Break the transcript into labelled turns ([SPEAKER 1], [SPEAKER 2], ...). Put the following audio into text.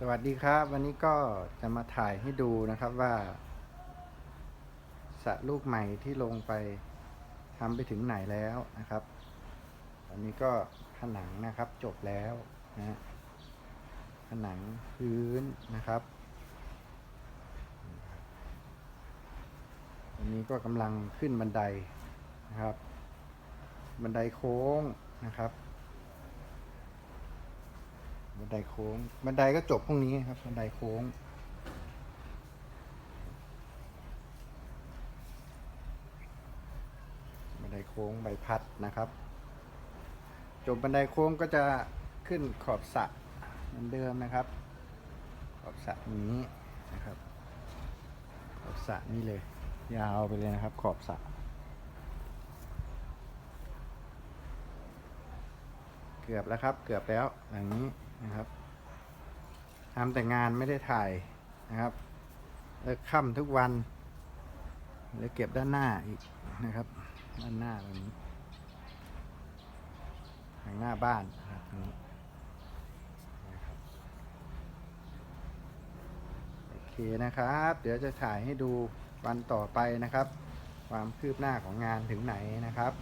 [SPEAKER 1] สวัสดีครับ วันนี้ก็จะมาถ่ายให้ดูนะครับว่าสระลูกใหม่ที่ลงไปทำไปถึงไหนแล้วนะครับ ตอนนี้ก็ผนังนะครับจบแล้วนะฮะผนังพื้นนะครับอันนี้ก็กำลังขึ้นบันไดนะครับ บันไดโค้งนะครับ บันไดโค้ง บันไดก็จบพรุ่งนี้ครับ บันไดโค้ง บันไดโค้งใบพัดนะครับ จบบันไดโค้งก็จะขึ้นขอบสระเหมือนเดิมนะครับ ขอบสระนี้นะครับ ขอบสระนี่เลย ยาวไปเลยนะครับ ขอบสระเกือบแล้วครับ เกือบแล้วอย่างนี้ นะครับทำแต่งานไม่ได้ถ่ายนะครับเลิกค่ำทุกวันแล้วเก็บด้านหน้าอีกนะครับ ด้านหน้าตรงนี้ทางหน้าบ้านนะครับตรงนี้นะครับโอเคนะครับ เดี๋ยวจะถ่ายให้ดูวันต่อไปนะครับ ความคืบหน้าของงานถึงไหนนะครับ